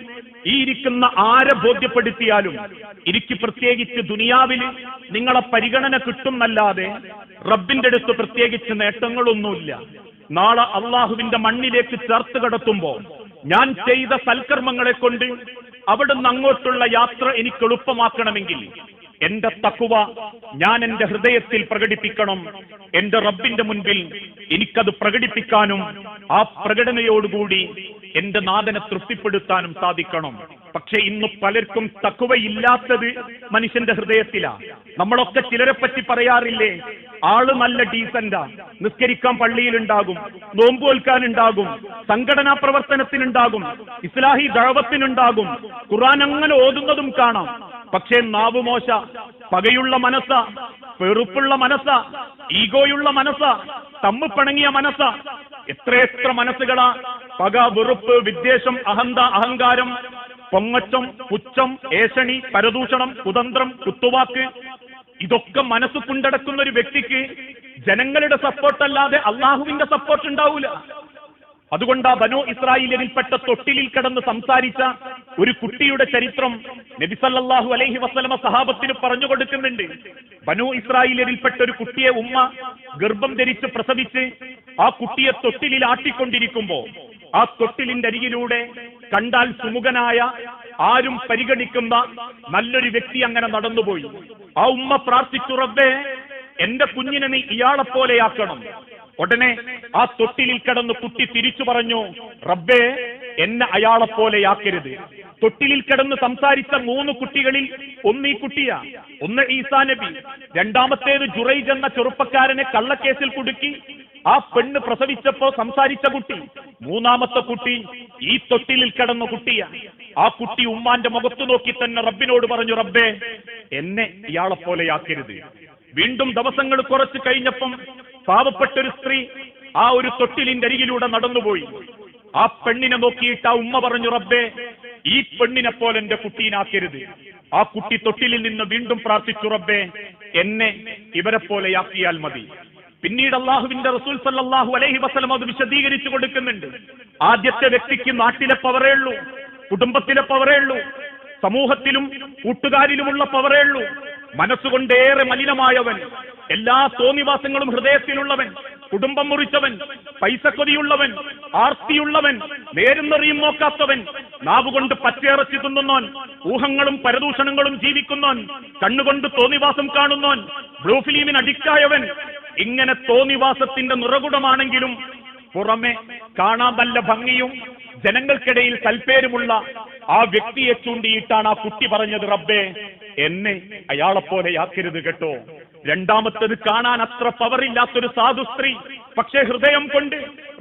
ഈ ഇരിക്കുന്ന ആരെ ബോധ്യപ്പെടുത്തിയാലും എനിക്ക് പ്രത്യേകിച്ച് ദുനിയാവിൽ നിങ്ങളെ പരിഗണന കിട്ടുന്നല്ലാതെ റബ്ബിന്റെ അടുത്ത് പ്രത്യേകിച്ച് നേട്ടങ്ങളൊന്നുമില്ല. നാളെ അള്ളാഹുവിന്റെ മണ്ണിലേക്ക് ചേർത്ത് കടത്തുമ്പോൾ ഞാൻ ചെയ്ത സൽക്കർമ്മങ്ങളെ കൊണ്ട് അവിടുന്ന് അങ്ങോട്ടുള്ള യാത്ര എനിക്ക് എളുപ്പമാക്കണമെങ്കിൽ എന്റെ തക്കുവ ഞാൻ എന്റെ ഹൃദയത്തിൽ പ്രകടിപ്പിക്കണം. എന്റെ റബ്ബിന്റെ മുൻപിൽ എനിക്കത് പ്രകടിപ്പിക്കാനും ആ പ്രകടനയോടുകൂടി എന്റെ നാഥനെ തൃപ്തിപ്പെടുത്താനും സാധിക്കണം. പക്ഷെ ഇന്ന് പലർക്കും തക്കുവയില്ലാത്തത് മനുഷ്യന്റെ ഹൃദയത്തിലാ. നമ്മളൊക്കെ ചിലരെ പറ്റി പറയാറില്ലേ ആൾ നല്ല ഡീസന്റാ നിസ്കരിക്കാൻ പള്ളിയിലുണ്ടാകും നോമ്പുവൽക്കാനുണ്ടാകും സംഘടനാ പ്രവർത്തനത്തിനുണ്ടാകും ഇസ്ലാഹി ദഴവത്തിനുണ്ടാകും ഖുറാൻ അങ്ങനെ ഓതുന്നതും കാണാം. പക്ഷേ നാവ് മോശ പകയുള്ള മനസ്സ വെറുപ്പുള്ള മനസ്സ ഈഗോയുള്ള മനസ്സ തമ്മ് പിണങ്ങിയ മനസ്സ എത്രയെത്ര മനസ്സുകളാ. പക വെറുപ്പ് വിദ്വേഷം അഹന്ത അഹങ്കാരം പൊങ്ങച്ചം പുച്ഛം ഏഷണി പരദൂഷണം കുതന്ത്രം കുത്തുവാക്ക്. ഇതൊക്കെ മനസ്സ് കൊണ്ടടക്കുന്ന ഒരു വ്യക്തിക്ക് ജനങ്ങളുടെ സപ്പോർട്ട് അല്ലാതെ അള്ളാഹുവിന്റെ സപ്പോർട്ട് ഉണ്ടാവൂല. അതുകൊണ്ട് ആ ബനോ ഇസ്രായേലിൽപ്പെട്ട തൊട്ടിലിൽ കിടന്ന് സംസാരിച്ച ഒരു കുട്ടിയുടെ ചരിത്രം നബിസല്ലാഹു അലൈഹി വസ്ലമ സഹാബത്തിന് പറഞ്ഞു കൊടുക്കുന്നുണ്ട്. ബനു ഇസ്രായേലിൽപ്പെട്ട ഒരു കുട്ടിയെ ഉമ്മ ഗർഭം ധരിച്ച് പ്രസവിച്ച് ആ കുട്ടിയെ തൊട്ടിലിൽ ആട്ടിക്കൊണ്ടിരിക്കുമ്പോ ആ തൊട്ടിലിന്റെ അരികിലൂടെ കണ്ടാൽ സുമുഖനായ ആരും പരിഗണിക്കുന്ന നല്ലൊരു വ്യക്തി അങ്ങനെ നടന്നുപോയി. ആ ഉമ്മ പ്രാർത്ഥിച്ചു റബ്ബേ എന്റെ കുഞ്ഞിനെ നീ ഇയാളെ പോലെയാക്കണം ഉടനെ ആ തൊട്ടിലിൽ കിടന്ന് കുട്ടി തിരിച്ചു പറഞ്ഞു റബ്ബേ എന്നെ അയാളെ പോലെയാക്കരുത് തൊട്ടിലിൽ കിടന്ന് സംസാരിച്ച മൂന്ന് കുട്ടികളിൽ ഒന്ന് ഈ കുട്ടിയാ ഒന്ന് ഈസാ നബി. രണ്ടാമത്തേത് ജുറൈജ് എന്ന ചെറുപ്പക്കാരനെ കള്ളക്കേസിൽ കുടുക്കി. ആ പെണ്ണ് പ്രസവിച്ചപ്പോ സംസാരിച്ച കുട്ടി മൂന്നാമത്തെ കുട്ടി ഈ തൊട്ടിലിൽ കിടന്ന കുട്ടിയാ. ആ കുട്ടി ഉമ്മാന്റെ മുഖത്ത് നോക്കി തന്നെ റബ്ബിനോട് പറഞ്ഞു റബ്ബേ എന്നെ ഇയാളെ പോലെയാക്കരുത് വീണ്ടും ദിവസങ്ങൾ കുറച്ച് കഴിഞ്ഞപ്പം പാവപ്പെട്ട ഒരു സ്ത്രീ ആ ഒരു തൊട്ടിലിന്റെ അരികിലൂടെ നടന്നുപോയി. ആ പെണ്ണിനെ നോക്കിയിട്ട് ആ ഉമ്മ പറഞ്ഞു റബ്ബേ ഈ പെണ്ണിനെ പോലെ എന്റെ കുട്ടീനാക്കരുത്. ആ കുട്ടി തൊട്ടിലിൽ നിന്ന് വീണ്ടും പ്രാർത്ഥിച്ചു റബ്ബേ എന്നെ ഇവരെ പോലെ ആക്കിയാൽ മതി. പിന്നീട് അള്ളാഹുവിന്റെ റസൂൽ സല്ലാഹു അലൈഹി വസ്ലം അത് വിശദീകരിച്ചു കൊടുക്കുന്നുണ്ട്. ആദ്യത്തെ വ്യക്തിക്ക് നാട്ടിലെ പവറേ ഉള്ളൂ കുടുംബത്തിലെ പവറേ ഉള്ളൂ സമൂഹത്തിലും കൂട്ടുകാരിലുമുള്ള പവറേ ഉള്ളൂ. മനസ്സുകൊണ്ടേറെ മലിനമായവൻ എല്ലാ തോന്നിവാസങ്ങളും ഹൃദയത്തിലുള്ളവൻ കുടുംബം മുറിച്ചവൻ പൈസക്കൊതിയുള്ളവൻ ആർത്തിയുള്ളവൻ നേരുന്നെറിയും നോക്കാത്തവൻ നാവുകൊണ്ട് പച്ചയിറച്ചി തിന്നുന്നോൻ ഊഹങ്ങളും പരദൂഷണങ്ങളും ജീവിക്കുന്നോൻ കണ്ണുകൊണ്ട് തോന്നിവാസം കാണുന്നോൻ ബ്ലൂ ഫിലിമിന് അഡിക്റ്റായവൻ ഇങ്ങനെ തോന്നിവാസത്തിന്റെ നിറകുടമാണെങ്കിലും പുറമെ കാണാൻ നല്ല ഭംഗിയും ജനങ്ങൾക്കിടയിൽ തൽപ്പേരുമുള്ള ആ വ്യക്തിയെ ചൂണ്ടിയിട്ടാണ് ആ കുട്ടി പറഞ്ഞത് റബ്ബേ എന്നെ അയാളെപ്പോലെയാക്കരുത് കേട്ടോ. രണ്ടാമത്തത് കാണാൻ അത്ര പവറില്ലാത്തൊരു സാധു സ്ത്രീ. പക്ഷേ ഹൃദയം കൊണ്ട്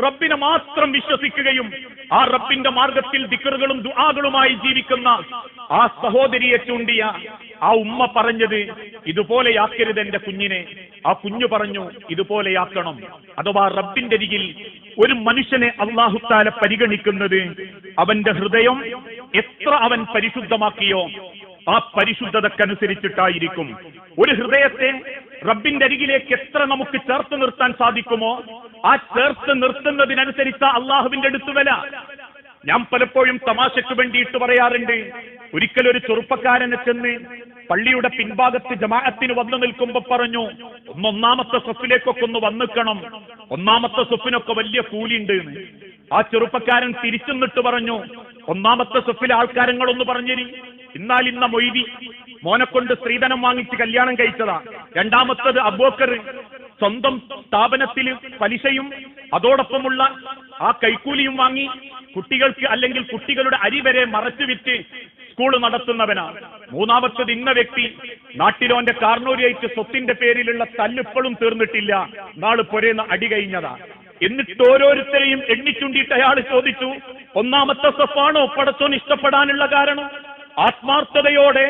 റബ്ബിനെ മാത്രം വിശ്വസിക്കുകയും ആ റബ്ബിന്റെ മാർഗത്തിൽ ദിക്കറുകളും ദുആകളുമായി ജീവിക്കുന്ന ആ സഹോദരിയെ ചൂണ്ടിയ ആ ഉമ്മ പറഞ്ഞത് ഇതുപോലെയാക്കരുത് എന്റെ കുഞ്ഞിനെ. ആ കുഞ്ഞു പറഞ്ഞു ഇതുപോലെയാക്കണം. അഥവാ റബ്ബിന്റെ അരികിൽ ഒരു മനുഷ്യനെ അള്ളാഹുത്താല പരിഗണിക്കുന്നത് അവന്റെ ഹൃദയം എത്ര അവൻ പരിശുദ്ധമാക്കിയോ ആ പരിശുദ്ധതക്കനുസരിച്ചിട്ടായിരിക്കും. ഒരു ഹൃദയത്തെ റബ്ബിന്റെ അരികിലേക്ക് എത്ര നമുക്ക് ചേർത്ത് നിർത്താൻ സാധിക്കുമോ ആ ചേർത്ത് നിർത്തുന്നതിനനുസരിച്ച അള്ളാഹുവിന്റെ അടുത്ത് വില. ഞാൻ പലപ്പോഴും തമാശയ്ക്ക് വേണ്ടിയിട്ട് പറയാറുണ്ട് ഒരിക്കലൊരു ചെറുപ്പക്കാരനെ ചെന്ന് പള്ളിയുടെ പിൻഭാഗത്ത് ജമാഅത്തിന് വന്നു നിൽക്കുമ്പോ പറഞ്ഞു ഒന്ന് ഒന്നാമത്തെ സൊഫിലേക്കൊക്കെ ഒന്ന് വന്നിക്കണം ഒന്നാമത്തെ സ്വപ്പിനൊക്കെ വലിയ കൂലിയുണ്ട്. ആ ചെറുപ്പക്കാരൻ തിരിച്ചെന്നിട്ട് പറഞ്ഞു ഒന്നാമത്തെ സ്വപ്പിലെ ആൾക്കാരങ്ങളൊന്ന് പറഞ്ഞിരി. എന്നാൽ ഇന്ന മൊയ്തി മോനെ കൊണ്ട് സ്ത്രീധനം വാങ്ങിച്ച് കല്യാണം കഴിച്ചതാ. രണ്ടാമത്തത് അബോക്കർ സ്വന്തം സ്ഥാപനത്തിൽ പലിശയും അതോടൊപ്പമുള്ള ആ കൈക്കൂലിയും വാങ്ങി കുട്ടികൾക്ക് അല്ലെങ്കിൽ കുട്ടികളുടെ അരി വരെ മറച്ചു വിറ്റ് സ്കൂൾ നടത്തുന്നവനാണ് മൂന്നാമത്തത് ഇന്ന വ്യക്തി നാട്ടിലോന്റെ കാർണൂരിയായിട്ട് സ്വത്തിന്റെ പേരിലുള്ള തല്ലിപ്പോഴും തീർന്നിട്ടില്ല. നാൾ പൊരേന്ന് അടി കഴിഞ്ഞതാ. എന്നിട്ട് ഓരോരുത്തരെയും എണ്ണിച്ചുണ്ടിയിട്ട് അയാൾ ചോദിച്ചു ഒന്നാമത്തെ സ്വപ്പാണോ പടച്ചോൻ ഇഷ്ടപ്പെടാനുള്ള കാരണം? ആത്മാർത്ഥതയോടെ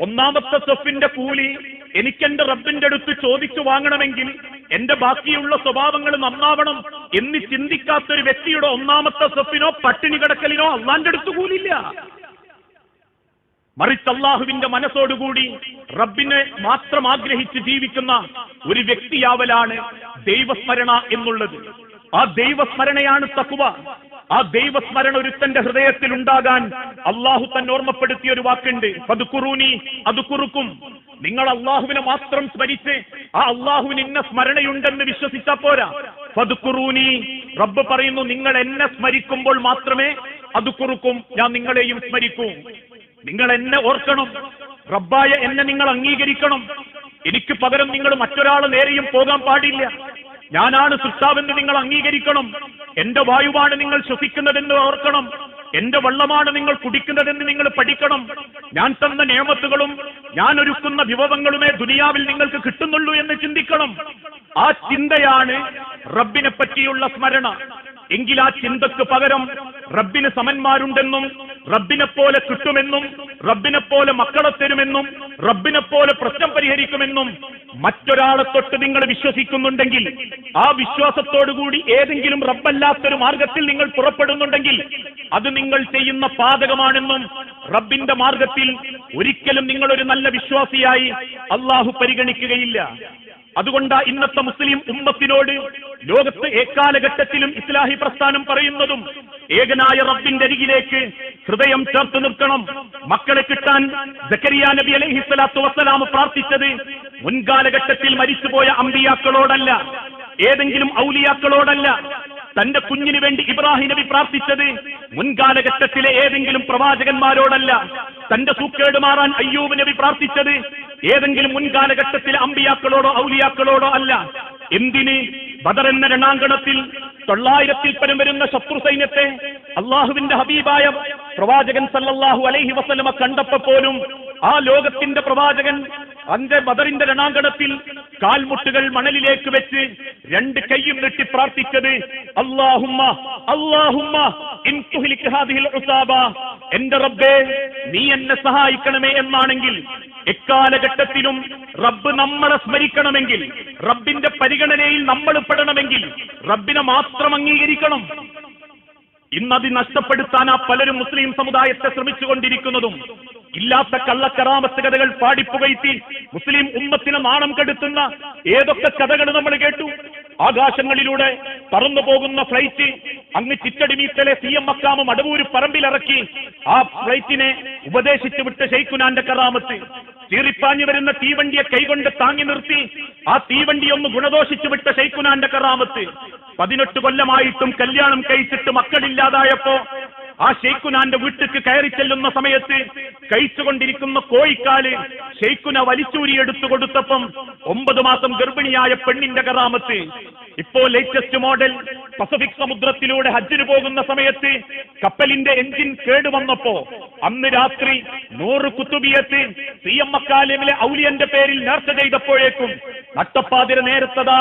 ഒന്നാമത്തെ സ്വഫിന്റെ കൂലി എനിക്കെന്റെ റബ്ബിന്റെ അടുത്ത് ചോദിച്ചു വാങ്ങണമെങ്കിൽ എന്റെ ബാക്കിയുള്ള സ്വഭാവങ്ങൾ നന്നാവണം എന്ന് ചിന്തിക്കാത്തൊരു വ്യക്തിയുടെ ഒന്നാമത്തെ സ്വഫിനോ പട്ടിണി കിടക്കലിനോ അള്ളാന്റെ അടുത്ത് കൂലില്ല മറിച്ച് അള്ളാഹുവിന്റെ മനസ്സോടുകൂടി റബ്ബിനെ മാത്രം ആഗ്രഹിച്ച് ജീവിക്കുന്ന ഒരു വ്യക്തിയാവലാണ് ദൈവസ്മരണ എന്നുള്ളത്. ആ ദൈവസ്മരണയാണ് തക്കുവ ആ ദൈവസ്മരണ ഒരുത്തന്റെ ഹൃദയത്തിൽ ഉണ്ടാകാൻ അള്ളാഹു തന്നെ ഓർമ്മപ്പെടുത്തിയ ഒരു വാക്കുണ്ട്. പതുക്കുറൂനി അത് കുറുക്കും നിങ്ങൾ അള്ളാഹുവിനെ മാത്രം സ്മരിച്ച് ആ അള്ളാഹുവിന് ഇന്ന സ്മരണയുണ്ടെന്ന് വിശ്വസിച്ചാ പോരാ. പതുക്കുറൂനി റബ്ബ് പറയുന്നു നിങ്ങൾ എന്നെ സ്മരിക്കുമ്പോൾ മാത്രമേ അത് കുറുക്കും ഞാൻ നിങ്ങളെയും സ്മരിക്കൂ. നിങ്ങൾ എന്നെ ഓർക്കണം. റബ്ബായ എന്നെ നിങ്ങൾ അംഗീകരിക്കണം. എനിക്ക് പകരം നിങ്ങൾ മറ്റൊരാൾ നേരെയും പോകാൻ പാടില്ല. ഞാനാണ് സൃഷ്ടാവെന്ന് നിങ്ങൾ അംഗീകരിക്കണം. എന്റെ വായുവാണ് നിങ്ങൾ ശ്വസിക്കുന്നതെന്ന് ഓർക്കണം. എന്റെ വെള്ളമാണ് നിങ്ങൾ കുടിക്കുന്നതെന്ന് നിങ്ങൾ പഠിക്കണം. ഞാൻ തന്ന നിയമത്തുകളും ഞാൻ ഒരുക്കുന്ന വിഭവങ്ങളുമേ ദുനിയാവിൽ നിങ്ങൾക്ക് കിട്ടുന്നുള്ളൂ എന്ന് ചിന്തിക്കണം. ആ ചിന്തയാണ് റബ്ബിനെ പറ്റിയുള്ള സ്മരണ. എങ്കിൽ ആ ചിന്തക്ക് പകരം റബ്ബിന് സമന്മാരുണ്ടെന്നും റബ്ബിനെ പോലെ കിട്ടുമെന്നും റബ്ബിനെ പോലെ മക്കളെ തരുമെന്നും റബ്ബിനെ പോലെ പ്രശ്നം പരിഹരിക്കുമെന്നും മറ്റൊരാളെ തൊട്ട് നിങ്ങൾ വിശ്വസിക്കുന്നുണ്ടെങ്കിൽ ആ വിശ്വാസത്തോടുകൂടി ഏതെങ്കിലും റബ്ബല്ലാത്തൊരു മാർഗത്തിൽ നിങ്ങൾ പുറപ്പെടുന്നുണ്ടെങ്കിൽ അത് നിങ്ങൾ ചെയ്യുന്ന പാതകമാണെന്നും റബ്ബിന്റെ മാർഗത്തിൽ ഒരിക്കലും നിങ്ങളൊരു നല്ല വിശ്വാസിയായി അള്ളാഹു പരിഗണിക്കുകയില്ല. അതുകൊണ്ടാ ഇന്നത്തെ മുസ്ലിം ഉമ്മത്തിനോട് ലോകത്ത് ഏക്കാലഘട്ടത്തിലും ഇസ്ലാഹി പ്രസ്ഥാനം പറയുന്നതും ഏകനായ റബ്ബിന്റെ അരികിലേക്ക് ഹൃദയം ചേർത്ത് നിർത്തണം. മക്കളെ കിട്ടാൻ ജക്കരിയ നബി അലൈഹി സ്വലാത്തു വസ്സലാം പ്രാർത്ഥിച്ചത് മുൻകാലഘട്ടത്തിൽ മരിച്ചുപോയ അമ്പിയാക്കളോടല്ല ഏതെങ്കിലും ഔലിയാക്കളോടല്ല. തന്റെ കുഞ്ഞിനു വേണ്ടി ഇബ്രാഹിം നബി പ്രാർത്ഥിച്ചത് മുൻകാലഘട്ടത്തിലെ ഏതെങ്കിലും പ്രവാചകന്മാരോടല്ല. തന്റെ സൂക്കേട് മാറാൻ അയ്യൂബ് നബി പ്രാർത്ഥിച്ചത് ഏതെങ്കിലും മുൻകാലഘട്ടത്തിലെ അമ്പിയാക്കളോടോ ഔലിയാക്കളോടോ അല്ല. എന്തിന്? ബദർ എന്ന രണാങ്കണത്തിൽ തൊള്ളായിരത്തിൽ പരം വരുന്ന ശത്രു സൈന്യത്തെ അള്ളാഹുവിന്റെ ഹബീബായ പ്രവാചകൻ സല്ലല്ലാഹു അലൈഹി വസല്ലമ കണ്ടപ്പോ പോലും ആ ലോകത്തിന്റെ പ്രവാചകൻ അന്റെ ബദറിന്റെ രണാങ്കണത്തിൽ കാൽമുട്ടുകൾ മണലിലേക്ക് വെച്ച് രണ്ട് കൈയും നീട്ടി പ്രാർത്ഥിച്ചത് അള്ളാഹുമ്മ അള്ളാഹുമ്മ എന്റെ റബ്ബേ നീ എന്നെ സഹായിക്കണമേ എന്നാണെങ്കിൽ എക്കാലഘട്ടത്തിലും റബ്ബ് നമ്മളെ സ്മരിക്കണമെങ്കിൽ റബ്ബിന്റെ പരിഗണനയിൽ നമ്മൾ പെടണമെങ്കിൽ റബ്ബിനെ മാത്രം അംഗീകരിക്കണം. ഇന്നത് നഷ്ടപ്പെടുത്താൻ ആ പലരും മുസ്ലിം സമുദായത്തെ ശ്രമിച്ചുകൊണ്ടിരിക്കുന്നതും ഇല്ലാത്ത കള്ളക്കറാമത്ത് കഥകൾ പാടിപ്പുകയറ്റി മുസ്ലിം ഉമ്മത്തിനെ നാണം കെടുത്തുന്ന ഏതൊക്കെ കഥകൾ നമ്മൾ കേട്ടു? ആകാശങ്ങളിലൂടെ പറന്നു പോകുന്ന ഫ്ലൈറ്റ് അങ്ങ് ചിറ്റടിമീത്തലെ സി എം അക്കാമ മടവൂര് പറമ്പിലിറക്കി ആ ഫ്ലൈറ്റിനെ ഉപദേശിച്ചു വിട്ട ഷെയ്ഖുനാന്റെ കറാമത്ത് ചീറിപ്പാഞ്ഞു വരുന്ന തീവണ്ടിയെ കൈകൊണ്ട് താങ്ങി നിർത്തി ആ തീവണ്ടി ഒന്ന് ഗുണദോഷിച്ചു വിട്ട ഷെയ്ഖുനാന്റെ കറാമത്ത് പതിനെട്ട് കൊല്ലമായിട്ടും കല്യാണം കഴിച്ചിട്ട് മക്കളില്ലാതായപ്പോ ആ ഷെയ്ഖുനാന്റെ വീട്ടിക്ക് കയറി ചെല്ലുന്ന സമയത്ത് കഴിച്ചുകൊണ്ടിരിക്കുന്ന കോഴിക്കാൽ ഷെയ്ഖുന വലിച്ചൂരി എടുത്തു കൊടുത്തപ്പം ഒമ്പത് മാസം ഗർഭിണിയായ പെണ്ണിന്റെ കറാമത്ത്. ഇപ്പോ ലേറ്റസ്റ്റ് മോഡൽ പസഫിക് സമുദ്രത്തിലൂടെ ഹജ്ജിന് പോകുന്ന സമയത്ത് കപ്പലിന്റെ എഞ്ചിൻ കേടുവന്നപ്പോ അന്ന് രാത്രി നൂറ് കുത്തുബിയത്ത് സി എം അക്കാലമിലെ ഔലിയന്റെ പേരിൽ നേർച്ച ചെയ്തപ്പോഴേക്കും നട്ടപ്പാതിര നേരത്തതാ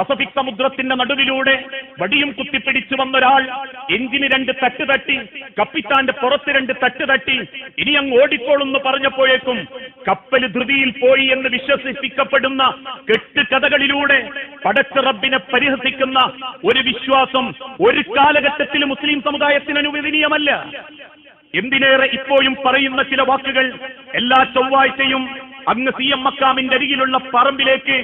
പസഫിക് സമുദ്രത്തിന്റെ നടുവിലൂടെ വടിയും കുത്തിപ്പിടിച്ചു വന്നൊരാൾ എഞ്ചിന് രണ്ട് തട്ട് തട്ടി കപ്പിത്താന്റെ പുറത്ത് രണ്ട് തട്ട് തട്ടി ഇനി അങ്ങ് ഓടിക്കോളെന്ന് പറഞ്ഞപ്പോഴേക്കും കപ്പൽ ധൃതിയിൽ പോയി എന്ന് വിശ്വസിപ്പിക്കപ്പെടുന്ന കെട്ട് കഥകളിലൂടെ പടച്ച റബ്ബിനെ പരിഹസിക്കുന്ന ഒരു വിശ്വാസം ഒരു കാലഘട്ടത്തിൽ മുസ്ലിം സമുദായത്തിന് അനുവദനീയമല്ല. എന്തിനേറെ ഇപ്പോഴും പറയുന്ന ചില വാക്കുകൾ എല്ലാ ചൊവ്വാഴ്ചയും അങ്ങ് സി എം മക്കാമിന്റെ അരികിലുള്ള പറമ്പിലേക്ക്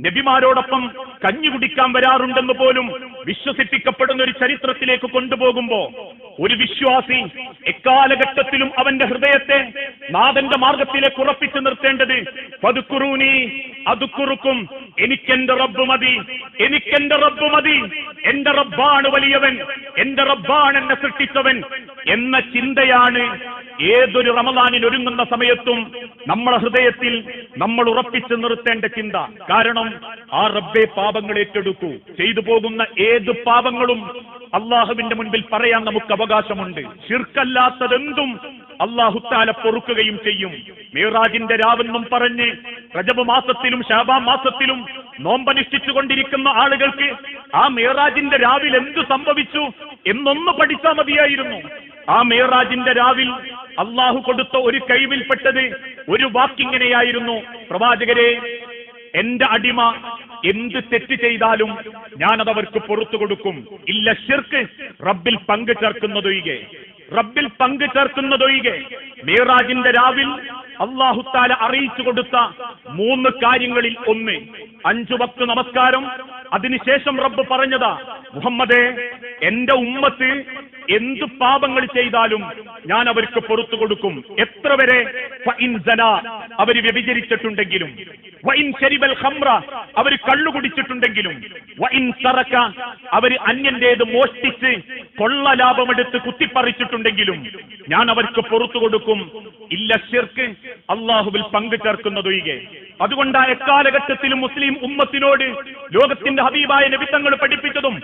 നബിമാരോടൊപ്പം കഞ്ഞി കുടിക്കാൻ വരാറുണ്ടെന്ന് പോലും വിശ്വസിപ്പിക്കപ്പെടുന്ന ഒരു ചരിത്രത്തിലേക്ക് കൊണ്ടുപോകുമ്പോ ഒരു വിശ്വാസി എക്കാലഘട്ടത്തിലും അവന്റെ ഹൃദയത്തെ നാഥന്റെ മാർഗത്തിലേക്ക് ഉറപ്പിച്ചു നിർത്തേണ്ടത് പതുക്കുറൂനി അതുക്കുറുക്കും എനിക്കെന്റെ റബ്ബ് മതി എനിക്കെന്റെ റബ്ബ് മതി എന്റെ റബ്ബാണ് വലിയവൻ എന്റെ റബ്ബാണ് എന്നെ സൃഷ്ടിച്ചവൻ എന്ന ചിന്തയാണ് ഏതൊരു റമദാനിൽ ഒരുങ്ങുന്ന സമയത്തും നമ്മളെ ഹൃദയത്തിൽ നമ്മൾ ഉറപ്പിച്ചു നിർത്തേണ്ട ചിന്ത. കാരണം ആ റബ്ബെ പാപങ്ങൾ ഏറ്റെടുക്കൂ ചെയ്തു പോകുന്ന ഏത് പാപങ്ങളും അള്ളാഹുവിന്റെ മുൻപിൽ പറയാൻ നമുക്ക് അവകാശമുണ്ട്. ശിർക്കല്ലാത്തതെന്തും അള്ളാഹുത്താല പൊറുക്കുകയും ചെയ്യും. മീറാജിന്റെ രാവെന്നും പറഞ്ഞ് റജബ് മാസത്തിലും ഷാബാ മാസത്തിലും നോമ്പനുഷ്ഠിച്ചു കൊണ്ടിരിക്കുന്ന ആളുകൾക്ക് ആ മീറാജിന്റെ രാവിൽ എന്തു സംഭവിച്ചു എന്നൊന്ന് പഠിച്ചാൽ മതിയായിരുന്നു. ആ മേറാജിന്റെ രാവിൽ അള്ളാഹു കൊടുത്ത ഒരു കഴിവിൽപ്പെട്ടത് ഒരു വാക്കിങ്ങനെയായിരുന്നു. പ്രവാചകരെ എന്റെ അടിമ എന്ത് തെറ്റ് ചെയ്താലും ഞാനത് അവർക്ക് പുറത്തു കൊടുക്കും. ഇല്ല ശിർക്ക് റബ്ബിൽ പങ്കു ചേർക്കുന്നതൊഴികെ. റബ്ബിൽ പങ്കു ചേർക്കുന്നതൊഴികെ. മേറാജിന്റെ രാവിൽ അള്ളാഹുത്താല അറിയിച്ചു കൊടുത്ത മൂന്ന് കാര്യങ്ങളിൽ ഒന്ന്. അഞ്ചു വക്ത് നമസ്കാരം. അതിനുശേഷം റബ്ബ് പറഞ്ഞതാ മുഹമ്മദേ എന്റെ ഉമ്മത്ത് എന്ത് പാപങ്ങൾ ചെയ്താലും ഞാൻ അവർക്ക് പുറത്തു കൊടുക്കും. എത്ര വരെ? അവർ വ്യഭിചരിച്ചിട്ടുണ്ടെങ്കിലും. വൈൻ ശരിബൽ ഖംറ. അവർ കള്ളു കുടിച്ചിട്ടുണ്ടെങ്കിലും. വൈൻ തറക്ക അവർ അന്യന്റേത് മോഷ്ടിച്ച് കൊള്ള ലാഭമെടുത്ത് കുത്തിപ്പറിച്ചിട്ടുണ്ടെങ്കിലും ഞാൻ അവർക്ക് പുറത്തു കൊടുക്കും. ഇല്ല ശിർക്ക്. അള്ളാഹുവിൽ പങ്കു ചേർക്കുന്നതൊഴികെ. അതുകൊണ്ട് ആ എക്കാലഘട്ടത്തിലും മുസ്ലിം ഉമ്മത്തിനോട് ലോകത്തിന്റെ ഹബീബായ നബിത്തങ്ങൾ പഠിപ്പിച്ചതും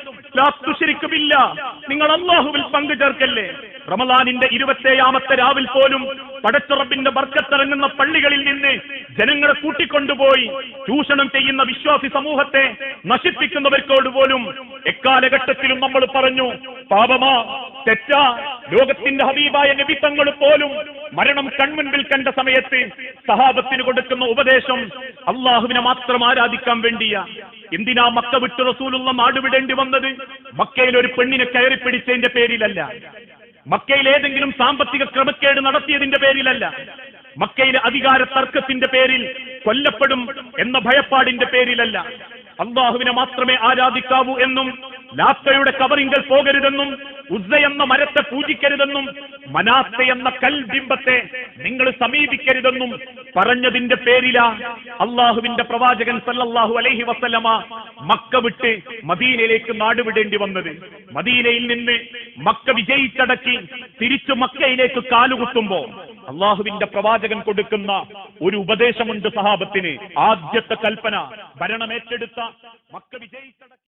നിങ്ങൾ അള്ളാഹുവിൽ പങ്കു ചേർക്കല്ലേ റമലാനിന്റെ ഇരുപത്തേഴാമത്തെ രാവിൽ പോലും പടച്ചുറപ്പിന്റെ ബർക്കത്തിറങ്ങുന്ന പള്ളികളിൽ നിന്ന് ജനങ്ങളെ കൂട്ടിക്കൊണ്ടുപോയി ചൂഷണം ചെയ്യുന്ന വിശ്വാസി സമൂഹത്തെ നശിപ്പിക്കുന്നവർക്കോട് പോലും എക്കാലഘട്ടത്തിലും നമ്മൾ പറഞ്ഞു പാപമാ തെറ്റ ലോകത്തിന്റെ ഹബീബായ നിബിത്തങ്ങൾ പോലും മരണം കൺമുൻപിൽ കണ്ട സമയത്ത് സഹാബത്തിന് കൊടുക്കുന്ന ഉപദേശം അള്ളാഹുവിനെ മാത്രം ആരാധിക്കാൻ വേണ്ടിയാ. എന്തിനാ മക്ക വിട്ട് റസൂലുള്ള നാടുവിടേണ്ടി വന്നത്? മക്കയിൽ ഒരു പെണ്ണിനെ കയറി പിടിച്ചതിന്റെ പേരിലല്ല. മക്കയിൽ ഏതെങ്കിലും സാമ്പത്തിക ക്രമക്കേട് നടത്തിയതിന്റെ പേരിലല്ല. മക്കയിലെ അധികാര തർക്കത്തിന്റെ പേരിൽ കൊല്ലപ്പെടും എന്ന ഭയപ്പാടിന്റെ പേരിലല്ല. അള്ളാഹുവിനെ മാത്രമേ ആരാധിക്കാവൂ എന്നും ലാത്തയുടെ കവറിങ്കൽ പോകരുതെന്നും ഉസ്സ എന്ന മരത്തെ പൂജിക്കരുതെന്നും മനാത്ത എന്ന കൽബിംബത്തെ നിങ്ങൾ സമീപിക്കരുതെന്നും പറഞ്ഞതിന്റെ പേരിലാ അള്ളാഹുവിന്റെ പ്രവാചകൻ സല്ലല്ലാഹു അലൈഹി വസല്ലമ മക്ക വിട്ട് മദീനയിലേക്ക് നാടുവിടേണ്ടി വന്നത്. മദീനയിൽ നിന്ന് മക്ക വിജയിച്ചടക്കി തിരിച്ചു മക്കയിലേക്ക് കാലുകുത്തുമ്പോ അള്ളാഹുവിന്റെ പ്രവാചകൻ കൊടുക്കുന്ന ഒരു ഉപദേശമുണ്ട് സഹാബത്തിന്. ആദ്യത്തെ കൽപ്പന ഭരണമേറ്റെടുത്ത മക്ക വിജയിച്ചടക്കി